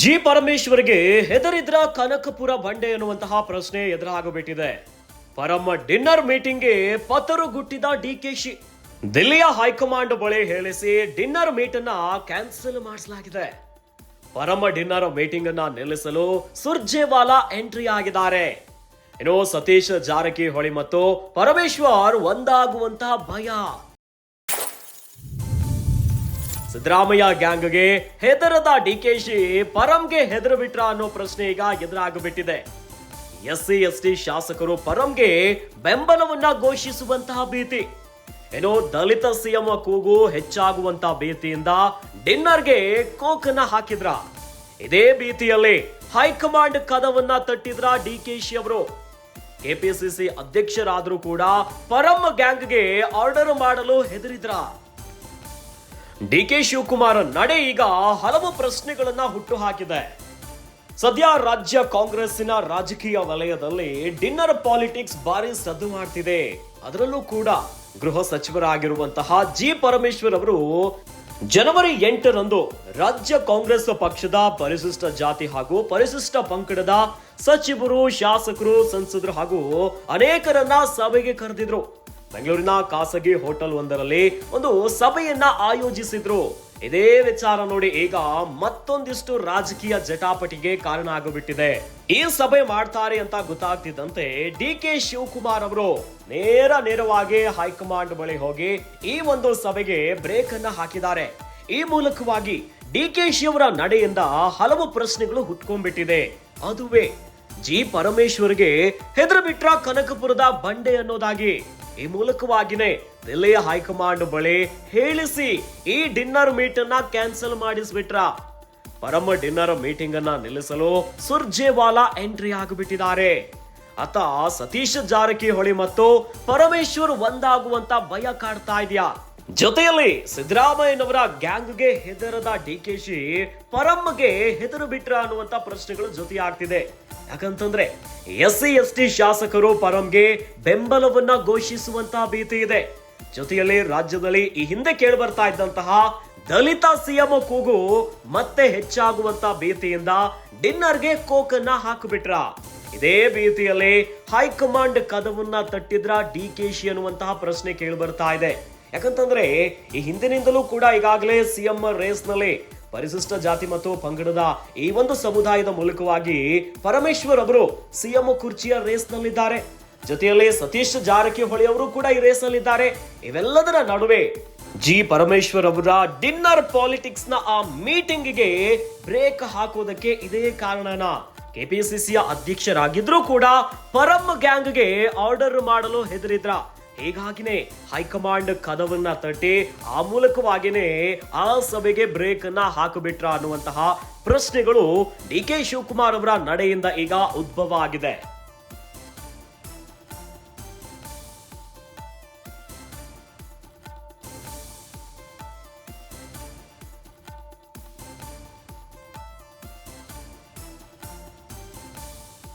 G ಪರಮೇಶ್ವರ್ಗೆ ಹೆದರಿದ್ರ Kanakapura ಬಂಡೆ ಎನ್ನುವಂತಹ ಪ್ರಶ್ನೆ ಎದುರಾಗಬಿಟ್ಟಿದೆ ಪರಮ ಡಿನ್ನರ್ ಮೀಟಿಂಗ್ಗೆ ಪತರುಗುಟ್ಟಿದ ಡಿಕೆಶಿ ದಿಲ್ಲಿಯ ಹೈಕಮಾಂಡ್ ಬಳಿ ಹೇಳಿಸಿ ಡಿನ್ನರ್ ಮೀಟ್ ಅನ್ನ ಕ್ಯಾನ್ಸಲ್ ಮಾಡಿಸಲಾಗಿದೆ. ಪರಮ ಡಿನ್ನರ್ ಮೀಟಿಂಗ್ ಅನ್ನ ನಿಲ್ಲಿಸಲು ಸುರ್ಜೇವಾಲಾ ಎಂಟ್ರಿ ಆಗಿದ್ದಾರೆ. ಇನ್ನು ಸತೀಶ್ ಜಾರಕಿಹೊಳಿ ಮತ್ತು ಪರಮೇಶ್ವರ್ ಒಂದಾಗುವಂತಹ ಭಯ. ಸಿದ್ದರಾಮಯ್ಯ ಗ್ಯಾಂಗ್ಗೆ ಹೆದರದ ಡಿಕೆಶಿ ಪರಂಗೆ ಹೆದರು ಬಿಟ್ರ ಅನ್ನೋ ಪ್ರಶ್ನೆ ಈಗ ಎದುರಾಗ್ಬಿಟ್ಟಿದೆ. ಎಸ್ ಸಿ ಎಸ್ ಟಿ ಶಾಸಕರು ಪರಂಗೆ ಬೆಂಬಲವನ್ನ ಘೋಷಿಸುವಂತಹ ಭೀತಿ. ಏನೋ ದಲಿತ ಸಿಎಂ ಕೂಗು ಹೆಚ್ಚಾಗುವಂತಹ ಭೀತಿಯಿಂದ ಡಿನ್ನರ್ಗೆ ಕೋಕನ ಹಾಕಿದ್ರ. ಇದೇ ಭೀತಿಯಲ್ಲಿ ಹೈಕಮಾಂಡ್ ಕದವನ್ನ ತಟ್ಟಿದ್ರ ಡಿಕೆಶಿ ಅವರು. ಕೆಪಿಸಿಸಿ ಅಧ್ಯಕ್ಷರಾದರೂ ಕೂಡ ಪರಂ ಗ್ಯಾಂಗ್ಗೆ ಆರ್ಡರ್ ಮಾಡಲು ಹೆದರಿದ್ರ. ಡಿಕೆ ಶಿವಕುಮಾರ್ ನಡೆ ಈಗ ಹಲವು ಪ್ರಶ್ನೆಗಳನ್ನ ಹುಟ್ಟು ಹಾಕಿದೆ ಸದ್ಯ ರಾಜ್ಯ ಕಾಂಗ್ರೆಸ್ಸಿನ ರಾಜಕೀಯ ವಲಯದಲ್ಲಿ ಡಿನ್ನರ್ ಪಾಲಿಟಿಕ್ಸ್ ಬಾರಿ ಸದ್ದು ಮಾಡ್ತಿದೆ. ಅದರಲ್ಲೂ ಕೂಡ ಗೃಹ ಸಚಿವರಾಗಿರುವಂತಹ ಜಿ ಪರಮೇಶ್ವರ್ ಅವರು ಜನವರಿ ಎಂಟರಂದು ರಾಜ್ಯ ಕಾಂಗ್ರೆಸ್ ಪಕ್ಷದ ಪರಿಶಿಷ್ಟ ಜಾತಿ ಹಾಗೂ ಪರಿಶಿಷ್ಟ ಪಂಗಡದ ಸಚಿವರು, ಶಾಸಕರು, ಸಂಸದರು ಹಾಗೂ ಅನೇಕರನ್ನ ಸಭೆಗೆ ಕರೆದಿದ್ರು. ಬೆಂಗಳೂರಿನ ಖಾಸಗಿ ಹೋಟೆಲ್ ಒಂದರಲ್ಲಿ ಒಂದು ಸಭೆಯನ್ನ ಆಯೋಜಿಸಿದ್ರು. ಇದೇ ವಿಚಾರ ನೋಡಿ ಈಗ ಮತ್ತೊಂದಿಷ್ಟು ರಾಜಕೀಯ ಜಟಾಪಟಿಗೆ ಕಾರಣ ಆಗಿಬಿಟ್ಟಿದೆ. ಈ ಸಭೆ ಮಾಡ್ತಾರೆ ಅಂತ ಗೊತ್ತಾಗ್ತಿದ್ದಂತೆ ಡಿ ಕೆ ಶಿವಕುಮಾರ್ ಅವರು ನೇರ ನೇರವಾಗಿ ಹೈಕಮಾಂಡ್ ಬಳಿ ಹೋಗಿ ಈ ಒಂದು ಸಭೆಗೆ ಬ್ರೇಕ್ ಅನ್ನ ಹಾಕಿದ್ದಾರೆ. ಈ ಮೂಲಕವಾಗಿ ಡಿ ಕೆ ಶಿವರ ನಡೆಯಿಂದ ಹಲವು ಪ್ರಶ್ನೆಗಳು ಹುಟ್ಕೊಂಡ್ಬಿಟ್ಟಿದೆ. ಅದುವೇ ಜಿ ಪರಮೇಶ್ವರ್ಗೆ ಹೆದರ್ಬಿಟ್ರ ಕನಕಪುರದ ಬಂಡೆ ಅನ್ನೋದಾಗಿ. ಈ ಮೂಲಕವಾಗಿನೇ ದಿಲ್ಲಿಯ ಹೈಕಮಾಂಡ್ ಬಳಿ ಹೇಳಿಸಿ ಈ ಡಿನ್ನರ್ ಮೀಟ್ ಅನ್ನ ಕ್ಯಾನ್ಸಲ್ ಮಾಡಿಸ್ಬಿಟ್ರ. ಪರಮ ಡಿನ್ನರ್ ಮೀಟಿಂಗ್ ಅನ್ನ ನಿಲ್ಲಿಸಲು ಸುರ್ಜೇವಾಲಾ ಎಂಟ್ರಿ ಆಗಿಬಿಟ್ಟಿದ್ದಾರೆ. ಅತ ಸತೀಶ್ ಜಾರಕಿಹೊಳಿ ಮತ್ತು ಪರಮೇಶ್ವರ್ ಒಂದಾಗುವಂತ ಭಯ ಕಾಡ್ತಾ ಇದೆಯಾ? ಜೊತೆಯಲ್ಲಿ ಸಿದ್ದರಾಮಯ್ಯನವರ ಗ್ಯಾಂಗ್ಗೆ ಹೆದರದ ಡಿ ಕೆ ಶಿ ಪರಮ್ಗೆ ಹೆದರು ಬಿಟ್ರ ಅನ್ನುವಂತ ಪ್ರಶ್ನೆಗಳು ಜೊತೆಯಾಗ್ತಿದೆ. ಯಾಕಂತಂದ್ರೆ ಎಸ್ ಸಿ ಎಸ್ ಟಿ ಶಾಸಕರು ಪರಂಗೆ ಬೆಂಬಲವನ್ನ ಘೋಷಿಸುವಂತಹ ಭೀತಿ ಇದೆ. ಜೊತೆಯಲ್ಲಿ ರಾಜ್ಯದಲ್ಲಿ ಈ ಹಿಂದೆ ಕೇಳಿ ಬರ್ತಾ ಇದ್ದಂತಹ ದಲಿತ ಸಿಎಂ ಕೂಗು ಮತ್ತೆ ಹೆಚ್ಚಾಗುವಂತ ಭೀತಿಯಿಂದ ಡಿನ್ನರ್ಗೆ ಕೋಕನ್ನ ಹಾಕಿಬಿಟ್ರ. ಇದೇ ಭೀತಿಯಲ್ಲಿ ಹೈಕಮಾಂಡ್ ಕದವನ್ನ ತಟ್ಟಿದ್ರ ಡಿ ಕೆ ಶಿ ಅನ್ನುವಂತಹ ಪ್ರಶ್ನೆ ಕೇಳಿ ಬರ್ತಾ ಇದೆ. ಯಾಕಂತಂದ್ರೆ ಈ ಹಿಂದಿನಿಂದಲೂ ಕೂಡ ಈಗಾಗಲೇ ಸಿಎಂ ರೇಸ್ನಲ್ಲಿ ಪರಿಶಿಷ್ಟ ಜಾತಿ ಮತ್ತು ಪಂಗಡದ ಈ ಒಂದು ಸಮುದಾಯದ ಮೂಲಕವಾಗಿ ಪರಮೇಶ್ವರ್ ಅವರು ಸಿಎಂ ಕುರ್ಚಿಯ ರೇಸ್ನಲ್ಲಿದ್ದಾರೆ. ಜೊತೆಯಲ್ಲಿ ಸತೀಶ್ ಜಾರಕಿಹೊಳಿ ಅವರು ಕೂಡ ಈ ರೇಸ್ನಲ್ಲಿದ್ದಾರೆ. ಇವೆಲ್ಲದರ ನಡುವೆ ಜಿ ಪರಮೇಶ್ವರ್ ಅವರ ಡಿನ್ನರ್ ಪಾಲಿಟಿಕ್ಸ್ನ ಆ ಮೀಟಿಂಗ್ಗೆ ಬ್ರೇಕ್ ಹಾಕೋದಕ್ಕೆ ಇದೇ ಕಾರಣನ. ಕೆಪಿಸಿಸಿಯ ಅಧ್ಯಕ್ಷರಾಗಿದ್ರೂ ಕೂಡ ಪರಮ್ ಗ್ಯಾಂಗ್ಗೆ ಆರ್ಡರ್ ಮಾಡಲು ಹೆದರಿದ್ರ. ಹೀಗಾಗಿನೇ ಹೈಕಮಾಂಡ್ ಕದವನ್ನ ತಟ್ಟಿ ಆ ಮೂಲಕವಾಗಿನೇ ಆ ಸಭೆಗೆ ಬ್ರೇಕ್ ಅನ್ನ ಹಾಕಿಬಿಟ್ರ ಅನ್ನುವಂತಹ ಪ್ರಶ್ನೆಗಳು ಡಿ ಕೆ ಶಿವಕುಮಾರ್ ಅವರ ನಡೆಯಿಂದ ಈಗ ಉದ್ಭವ ಆಗಿದೆ.